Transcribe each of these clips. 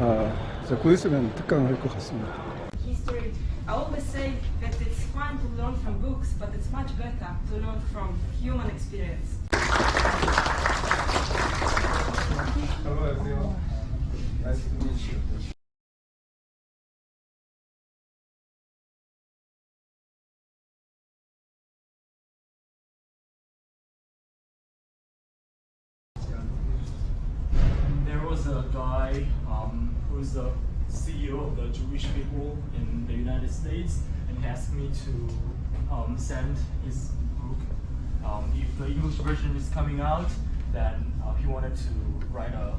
아, 이제 곧 있으면 특강할 것 같습니다. history. I always say that it's fine to learn from books, but it's much better to learn from human experience. 안녕하세요. Nice to meet you. of the Jewish people in the United States, and he asked me to um, send his book. Um, if the English version is coming out, then uh, he wanted to write a.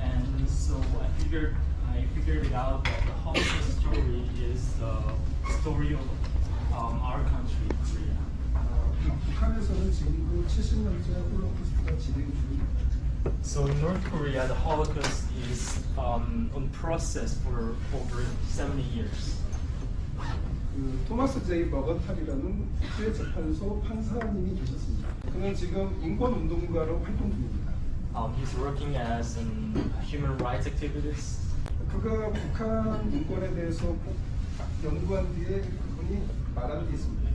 And so I figured, I figured it out that the Holocaust story is the story of um, our country, Korea. 북한에서는 지금도 70년째 홀로코스트가 진행 중입니다. So in North Korea, the Holocaust is um, on process for over 70 years. 그 토마스 제이 머건탈이라는 국제재판소 판사님이 계셨습니다. 그는 지금 인권운동가로 활동 중입니다. Um, he's working as an human rights activist. 그가 북한 인권에 대해서 꼭 연구한 뒤에 그분이 말한 게 있습니다.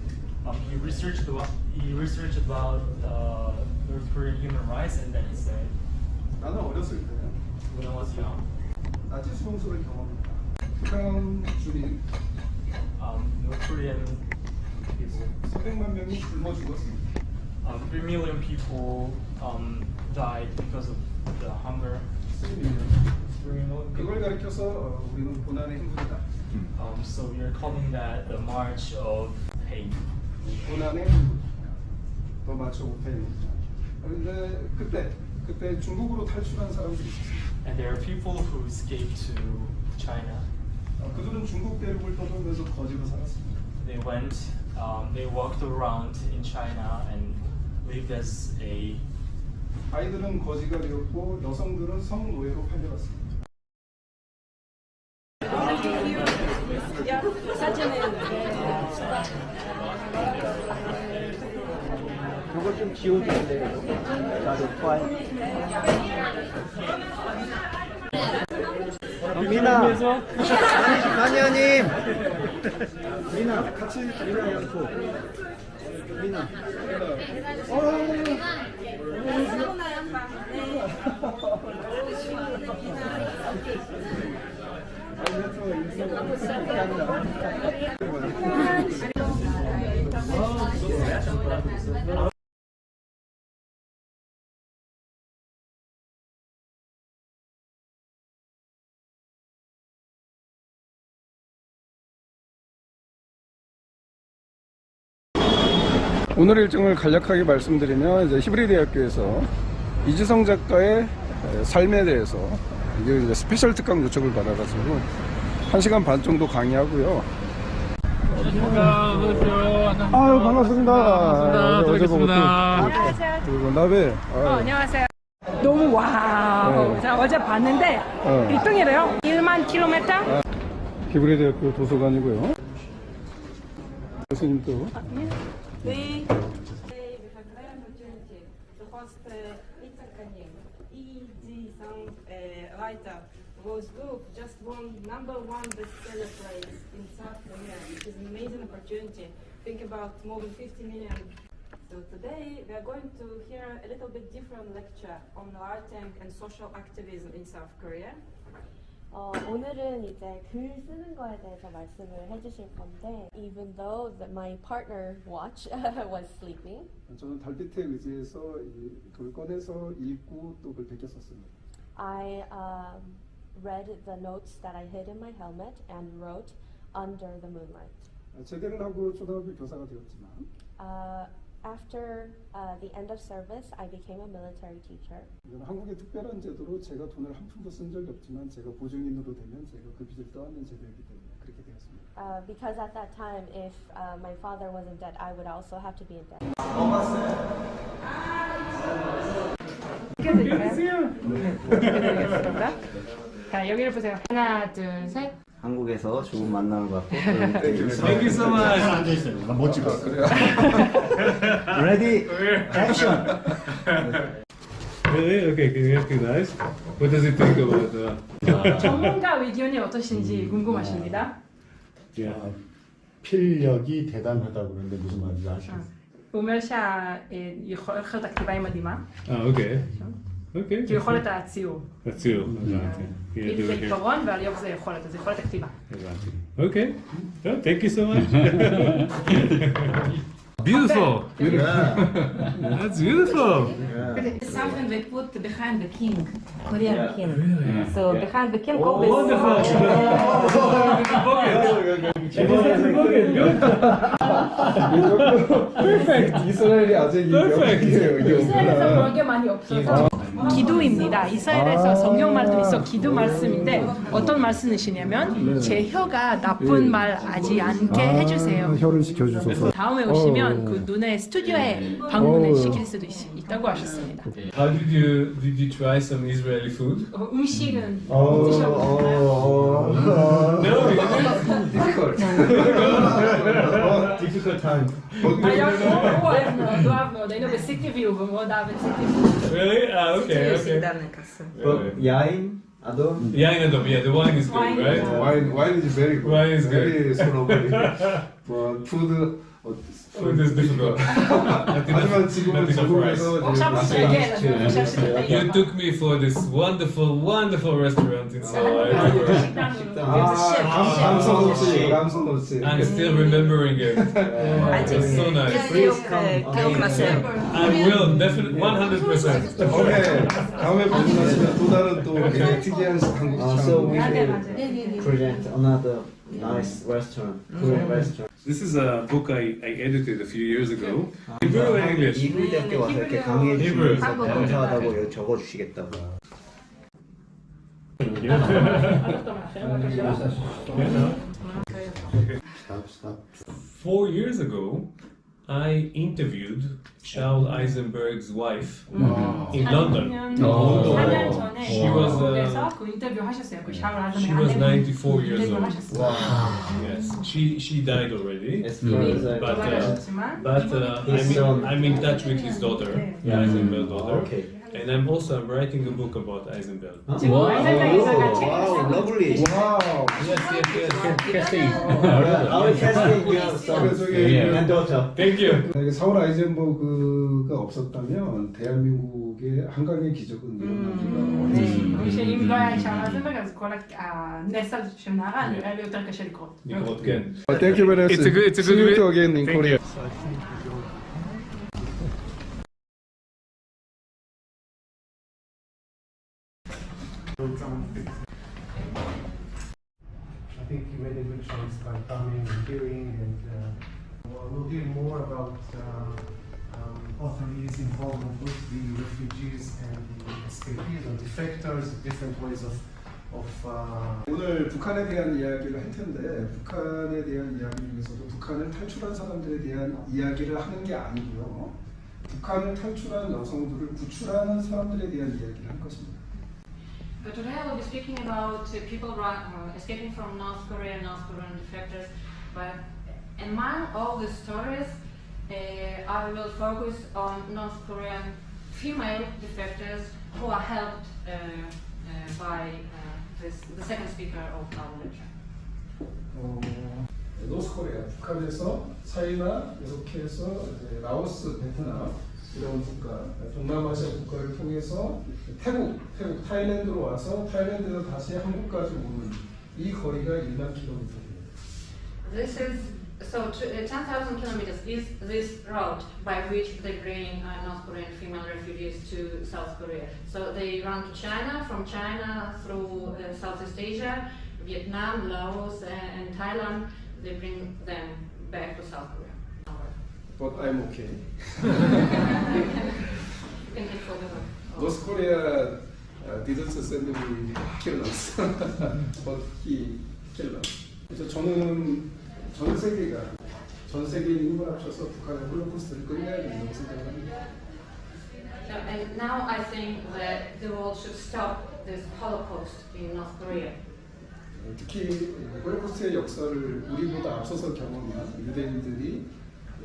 Um, he researched about he researched about uh, North Korean human rights, and then he said, 나는 어렸을 때 when I was young, 나치 수용소를 경험했다. 북한 주민 um, North Korean people, 400만 명이 굶어 죽었습니다. um, three million people um, died because of the hunger. Three million 그걸 people. 가리켜서 어, 우리는 고난의 행군이다. Um, so we are calling that the March of Hate. 고난의 행군. 더 마치 오페입니다. 그런데 그때 그때 중국으로 탈출한 사람들이 있었습니다. And there are people who escaped to China. 어, 그들은 중국 대륙을 떠돌면서 거지로 살았습니다. They went, um, they walked around in China and lived as a. 아이들은 거지가 되었고 여성들은 성노예로 팔려갔습니다. 이거 좀 지워주는데 나도 좋아해. 미나, 마녀님. 미나, 같이 미나 양포. 미나. 오늘 일정을 간략하게 말씀드리면 이제 히브리 대학교에서 이지성 작가의 에, 삶에 대해서 이게 이제 스페셜 특강 요청을 받아가지고 1시간 반 정도 강의하고요. 아유 반갑습니다. 반갑습니다. 들어가겠습니다. 안녕하세요. 그리고 나베. 어, 안녕하세요. 너무 와우. 네. 자, 어제 봤는데 어. 1등이래요. 1만 킬로미터. 히브리 대학교 도서관이고요. 교수님도 네. We have a great opportunity to host uh, Itzhak Kanim, E.G. Song uh, writer, whose book just won number one bestseller place in South Korea, which is an amazing opportunity. Think about more than 50 million. So today we are going to hear a little bit different lecture on writing and social activism in South Korea 어, 오늘은 이제 글 쓰는 거에 대해서 말씀을 해주실 건데 Even though that my partner watch was sleeping 저는 달빛에 의지해서 이 그걸 꺼내서 읽고 또 그걸 베꼈었습니다. I um, read the notes that I hid in my helmet and wrote under the moonlight. 제대를 하고 초등학교 교사가 되었지만 Uh, after uh, the end of service, I became a military teacher. 이건 한국의 특별한 제도로 제가 돈을 한 푼도 쓴 적이 없지만 제가 보증인으로 되면 제가 그 빚을 떠안는 제도이기 때문에 그렇게 되었습니다. Uh, because at that time, if uh, my father was in debt, I would also have to be in debt. 드리겠습니다. 자, 여기를 보세요. 하나, 둘, 셋. 한국에서 좋은 만남을 갖고 Thank you so much. 앉아있어요. 나못 찍었어. Ready? Action! Really? Okay, can you recognize? What does he think about that? 전문가 의견이 어떠신지 궁금하십니다. Yeah. 필력이 대단하다고 그러는데 무슨 말인지 아시겠어요? 오멜샤의 이 헐- 헐- 헐- 닭 디바이 마디마. Ah, okay. אוקיי. כי יכולת הציור. הציור, הבנתי. כאילו זה עיפרון והליוק זה יכולת, אז יכולת הכתיבה. הבנתי. אוקיי. טוב, thank you so much. Beautiful. Yeah. That's beautiful. Yeah. Something they put behind the king, Korean yeah. king. Yeah. So behind the king oh, always. Wonderful. Perfect. Perfect. 기도입니다. 이스라엘에서 성경 말도 있어 기도 말씀인데 어떤 말씀이시냐면 제 혀가 나쁜 말 하지 않게 해주세요. 혀를 시켜주소서. 다음에 오시면 그 눈에 스튜디오에 방문을 시킬 수도 있, 있다고 하셨습니다. How did you did you try some Israeli food? 어, 음식은 어, 드셔보셨나요? No. difficult time. Ah, ja, oh, oh, even, du hebt nog, nog view, we moeten daar een stukje view. really? Ah, okay, okay. But Yain, Adom? Yain Adom, yeah, the wine is good, Wine, right? yeah. Wine, wine is very good. Wine is good. Very good. food, oh, It is difficult. You took me for this wonderful, wonderful restaurant in I'm so ah, I'm still remembering it. It's so nice. I will, definitely, 100%. Okay. Ah, so we present another nice restaurant, Korean restaurant. This is a book I, I edited a few years ago. Hebrew and English. 이불 대학교 와서 이렇게 강의해 히브리. 주시면서 감사하다고 여기 적어 주시겠다고. Stop, stop. Four years ago, I interviewed Charles Eisenberg's wife wow. in London. Oh. oh. She was uh, uh, she was 94 years old. Wow. Yes, she she died already. But uh, but uh, I'm, in, I'm in touch with his daughter, yeah. Eisenberg's daughter. Okay. and I'm also I'm writing a book about Eisenberg. 지금 아이들과 이사가 책을 Wow, 쓰고 lovely. 와우. Yes, yes, yes. Our casting your son 그래서 저기 and daughter. Thank you. 만약에 사울 아이젠버그가 없었다면 대한민국의 한강의 기적은 일어나기가 어렵습니다. שאם לא היה שם אייזנברג אז כל הנס הזה של נערה נראה לי יותר קשה לקרות. לקרות, כן. Thank you very much. It's a good- it's a good See you vid- again in Thank Korea. Escapees or defectors, different ways of, of uh, 오늘 북한에 대한 이야기를 할 텐데 북한에 대한 이야기 중에서도 북한을 탈출한 사람들에 대한 이야기를 하는 게 아니고요. 북한을 탈출한 여성들을 구출하는 사람들에 대한 이야기를 할 것입니다. But today I will be speaking about uh, people run, uh, escaping from North Korea, North Korean defectors. But among all the stories, uh, I will focus on North Korean female defectors who are helped uh, uh, by uh, this, the second speaker of our lecture. 어, 노스코리아 북한에서 차이나 이렇게 해서 이제 라오스, 베트남 이런 국가, 동남아시아 국가를 통해서 태국, 태국 타일랜드로 와서 타일랜드에서 다시 한국까지 오는 이 거리가 1만 킬로미터입니다. This is so t- uh, 10,000 kilometers is this route by which they bring uh, North Korean female refugees to South Korea. So they run to China, from China through uh, Southeast Asia, Vietnam, Laos, uh, and Thailand. They bring them back to South Korea. But I'm okay. You can take for the North Korea uh, didn't send me killers, but he killed us. 그래서 저는 전 세계가 전 세계인 힘을 합쳐서 북한의 홀로코스트를 끝내야 된다고 생각을 합니다. So, and now I think that the world should stop this Holocaust in North Korea. 특히 홀로코스트의 역사를 우리보다 앞서서 경험한 유대인들이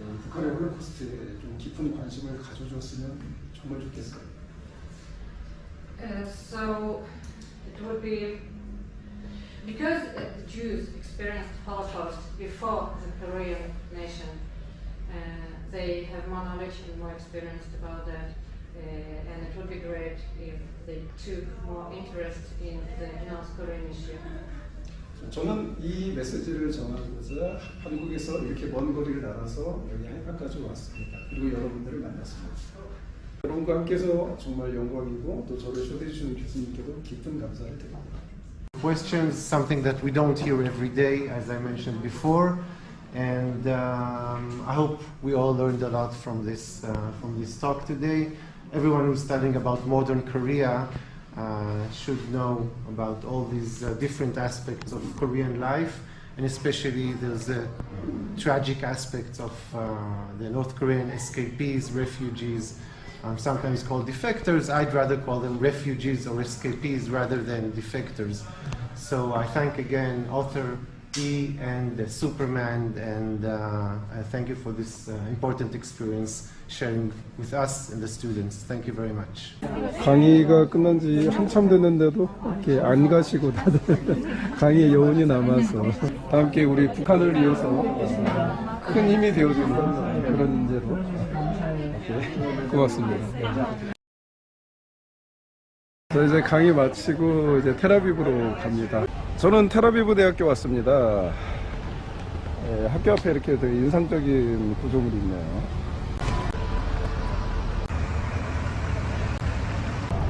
어, 북한의 홀로코스트에 좀 깊은 관심을 가져줬으면 정말 좋겠어요. Uh, so it would be because uh, the Jews experienced Holocaust before the Korean nation. Uh, they have more knowledge and more experience about that, uh, and it would be great if they took more interest in the North Korean issue. 저는 이 메시지를 전하고자 한국에서 이렇게 먼 거리를 날아서 여기 한강까지 왔습니다. 그리고 여러분들을 만났습니다. 여러분과 함께해서 정말 영광이고 또 저를 초대해 주신 교수님께도 깊은 감사를 드립니다. Questions, something that we don't hear every day, as I mentioned before, and um, I hope we all learned a lot from this uh, from this talk today. Everyone who's studying about modern Korea uh, should know about all these uh, different aspects of Korean life, and especially there's the tragic aspects of uh, the North Korean escapees, refugees, um, sometimes called defectors. I'd rather call them refugees or escapees rather than defectors. So I thank again author E and uh, Superman, and uh, I thank you for this uh, important experience sharing with us and the students. Thank you very much. 강의가 끝난 지 한참 됐는데도 이렇게 안 가시고 다들 강의의 여운이 남아서 다 함께 우리 북한을 위해서 어, 큰 힘이 되어주는 그런 인재로 이렇게 고맙습니다. 저 이제 강의 마치고 이제 테라비브로 갑니다. 저는 테라비브 대학교 왔습니다. 예, 학교 앞에 이렇게 되게 인상적인 구조물이 있네요.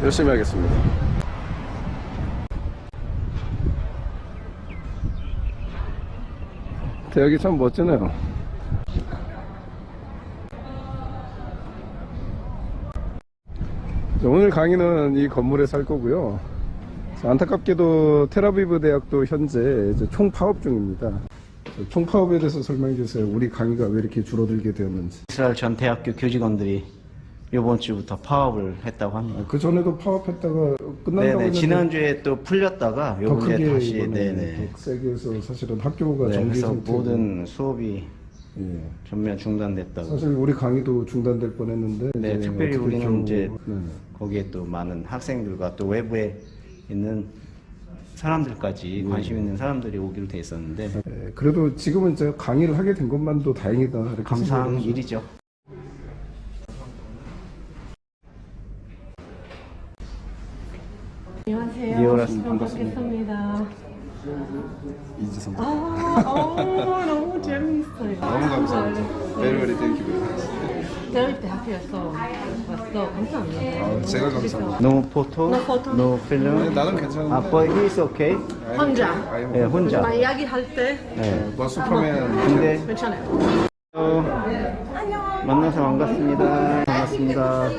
열심히 하겠습니다. 대학이 참 멋지네요. 오늘 강의는 이 건물에 살 거고요. 자, 안타깝게도 테라비브 대학도 현재 총파업 중입니다. 자, 총파업에 대해서 설명해 주세요. 우리 강의가 왜 이렇게 줄어들게 되었는지. 이스라엘 전 대학교 교직원들이 이번 주부터 파업을 했다고 합니다. 그 전에도 파업했다가 끝난다고 네네 지난주에 또 풀렸다가 더 요번에 다시 네네 해서 사실은 학교가 네, 정지 상태고 모든 수업이 예. 전면 중단됐다고 사실 우리 강의도 중단될 뻔했는데 네 이제 특별히 우리는 좀- 이제 네. 거기에 또 많은 학생들과 또 외부에 있는 사람들까지 관심 있는 사람들이 오기로 돼 있었는데 예, 그래도 지금은 이제 강의를 하게 된 것만도 다행이다 이렇게 감사한 일이죠. 안녕하세요. 리오라스 반갑습니다. 이지성 아, 어, 너무 재밌어요. 너무 감사합니다. Very thank you. 대학 대학교에서 왔어. 감사합니다. 아, 제가 감사합니다. No photo, No photo. no film. 네, 나는 괜찮은데. 아, but he's okay. 혼자. 아이, 네, 혼자. 나 이야기할 때 네. 뭐 슈퍼맨 근데 괜찮아요. 어, 만나서 반갑습니다. 반갑습니다.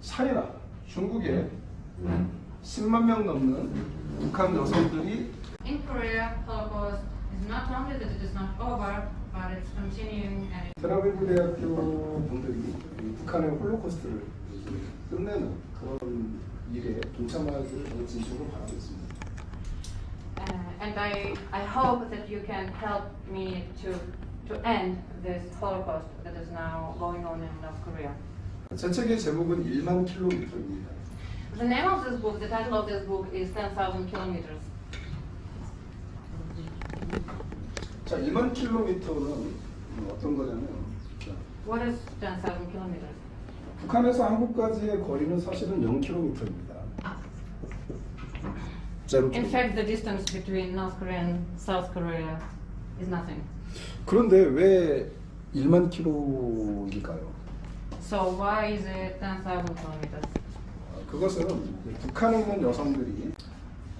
차이나 중국에 10만 명 넘는 북한 여성들이 In Korea, Holocaust is not only that it is not over, but it's continuing and 테라비브 대학교 분들이 이 북한의 홀로코스트를 끝내는 그런 일에 동참하기를 진심으로 바라고 있습니다. Uh, and I, I hope that you can help me to, to end this Holocaust that is now going on in North Korea. 제 책의 제목은 1만 킬로미터입니다. The name of this book, the title of this book is 10,000 Kilometers. 자, 1만 킬로미터는 어떤 거냐면 자, What is 10,000 kilometers? 북한에서 한국까지의 거리는 사실은 0킬로미터입니다. 제로 In 킬로미터. fact, the distance between North Korea and South Korea is nothing. 그런데 왜 1만 킬로일까요? So why is it 10,000 kilometers? 어, 그것은 북한에 있는 여성들이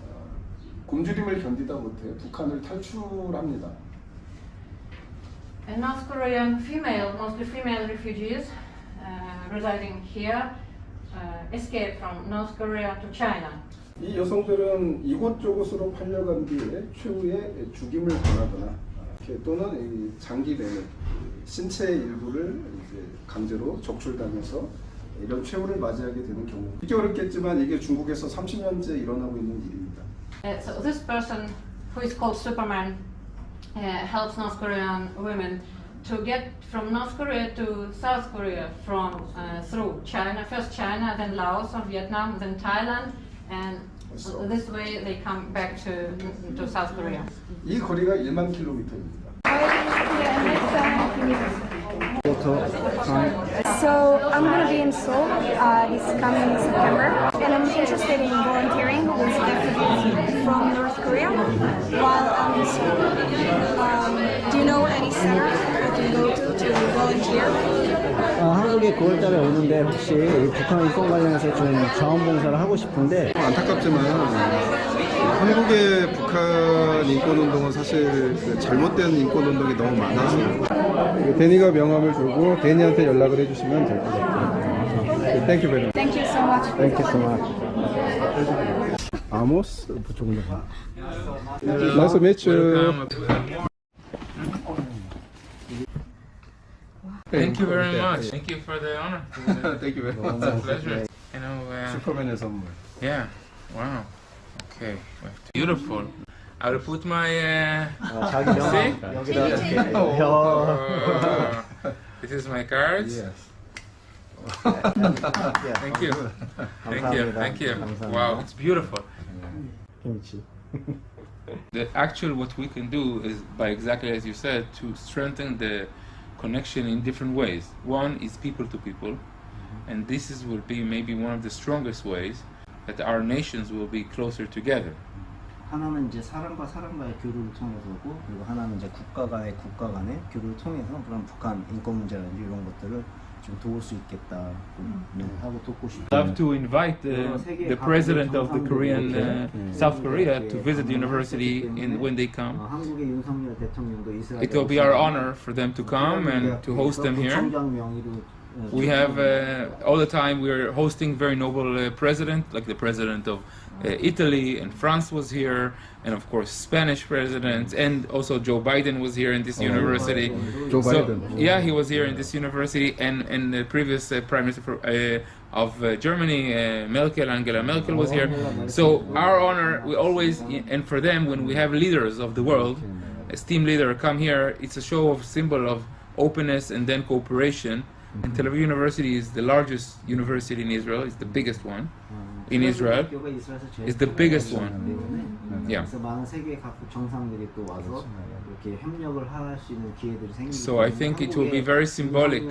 어, 굶주림을 견디다 못해 북한을 탈출합니다. And North Korean female, mostly female refugees uh, residing here, uh, escaped from North Korea to China. 이 여성들은 이곳저곳으로 팔려간 뒤에 최후의 죽임을 당하거나 어, 또는 이 장기 내내 신체의 일부를 이제 강제로 적출당해서 이런 최후를 맞이하게 되는 경우. 듣기 어렵겠지만 이게 중국에서 30년째 일어나고 있는 일입니다. Uh, so this person, who is called Superman, uh, helps North Korean women to get from North Korea to South Korea from uh, through China, first China, then Laos or Vietnam, then Thailand, and this way they come back to to South Korea. 이 거리가 1만 킬로미터입니다. So I'm going to be in Seoul uh, this coming September, and I'm interested in volunteering with refugees from North Korea while I'm in Seoul. Um, do you know any center I can go to to volunteer? 어, 한국에 9월달에 오는데 혹시 북한 인권 관련해서 좀 자원봉사를 하고 싶은데 안타깝지만 한국의 북한 인권 운동은 사실 그 잘못된 인권 운동이 너무 많아서 데니가 명함을 주고 데니한테 연락을 해주시면 될 것 같아요. 땡큐 베리. Thank you so much. Thank you so much. 아모스 더. 나이스 매치. Thank you very much. Thank you for the honor. Thank you very It's a much. pleasure. You know, uh, 슈퍼맨의 선물. yeah. Wow. Okay, beautiful. I will put my. Uh, see? this is my cards. Yes. thank you. Thank you. Thank you. Wow, it's beautiful. the actual what we can do is by exactly as you said to strengthen the connection in different ways. One is people to people, and this is will be maybe one of the strongest ways that our nations will be closer together. 하나는 이제 사람과 사람과의 교류를 통해서고 그리고 하나는 이제 국가 간의 국가 간의 교류를 통해서 그런 북한 인권 문제라든지 이런 것들을 좀 도울 수 있겠다 네, 하고 돕고 싶어요. love to invite uh, the president of the Korean uh, South Korea to visit the university in when they 어, come. 한국의 윤석열 대통령도 이스라엘 It will be our honor for them to come and to host them here. 부총장 명의로 어, we have uh, all the time we are hosting very noble uh, president, like the president of uh, Italy and France was here, and of course Spanish president, and also Joe Biden was here in this university. Joe So, Biden. yeah, he was here in this university, and and the previous uh, prime minister for, uh, of uh, Germany, uh, Merkel, Angela Merkel was here. So our honor, we always, and for them, when we have leaders of the world, esteemed leader come here, it's a show of symbol of openness and then cooperation. Mm-hmm. And Tel Aviv University is the largest university in Israel. It's the biggest one mm-hmm. in Israel. It's the biggest one. Yeah. So I think it will be very symbolic.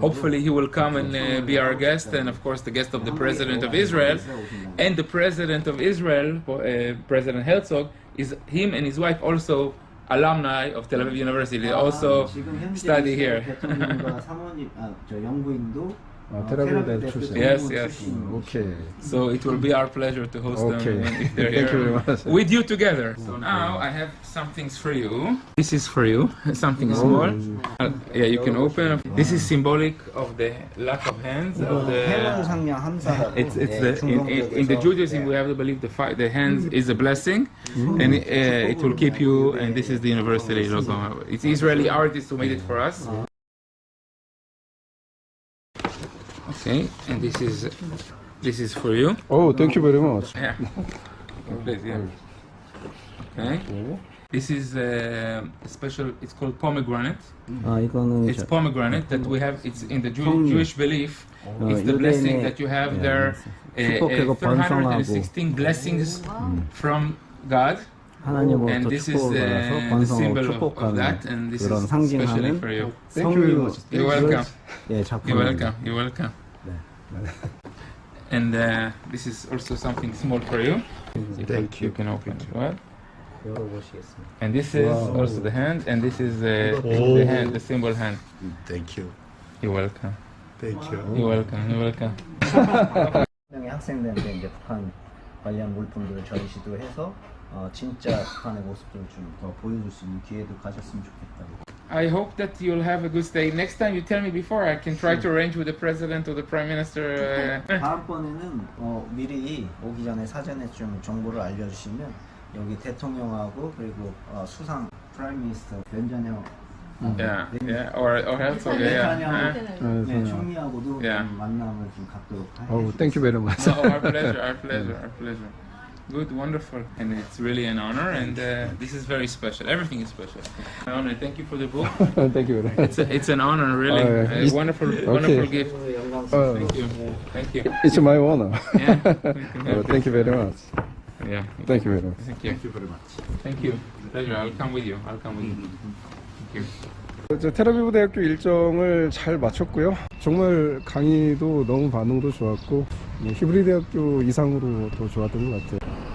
Hopefully, he will come and uh, be our guest, and of course, the guest of the president of Israel. And the president of Israel, uh, President Herzog, is him and his wife also alumni of Tel Aviv University. They also study here. Uh, Yes, yes. Okay. So it will be our pleasure to host okay. them if they're Thank here you very much. with you together. So now I have some things for you. This is for you, something oh. small. Uh, yeah, you can open. This is symbolic of the lack of hands. Of the, it's, it's the, in, in, in the Judaism, we have to believe the, fi- the hands is a blessing and uh, it will keep you, and this is the university logo. It's Israeli artists who made it for us. See, and this is this is for you. Oh, thank you very much. Yeah. Yeah. Okay. This is uh, a special. It's called pomegranate. It's pomegranate that we have. It's in the Jew, Jewish belief. It's the blessing that you have there. Uh, eh, uh, eh, 316 blessings from God. And this is eh, the, the symbol of, of that, and this is especially for you. Thank you. You're welcome. You're welcome. You're welcome. And uh, this is also something small for you. You can- Thank you. You can open it. Well. 열어보시겠습니다. And this is also the hand, and this is uh, Oh. the hand, the symbol hand. Thank you. You're welcome. Thank you. You're welcome. You're welcome. 명의 학생들한테 이제 북한 관련 물품들을 전시도 해서 어, 진짜 북한의 모습들을 좀 더 보여줄 수 있는 기회도 가졌으면 좋겠다. I hope that you'll have a good stay. Next time you tell me before, I can try to arrange with the president or the prime minister. Uh, 다음번에는 어, 미리 오기 전에 사전에 좀 정보를 알려주시면 여기 대통령하고 그리고 어, 수상 프라임 미니스터 변전형 yeah, yeah, or or else, okay, yeah. 네타냐후 네, 총리하고도 Yeah. 좀 만남을 좀 갖도록 오, 하겠습니다. 땡큐 베리 머치. Uh, oh, our pleasure, our pleasure, our pleasure. Good, wonderful, and it's really an honor, and uh, this is very special. Everything is special. My honor. Thank you for the book. Thank you It's a, it's an honor, really. Yeah. A wonderful, okay. wonderful gift. Oh. Thank you, thank you. It's my honor. Yeah. oh, thank you very much. Yeah. Thank you very much. Thank you. Thank you very much. Thank you. Pleasure. I'll come with you. I'll come with you. Thank you. 저 테라비브 대학교 일정을 잘 마쳤고요. 정말 강의도 너무 반응도 좋았고 뭐 히브리 대학교 이상으로 더 좋았던 것 같아요.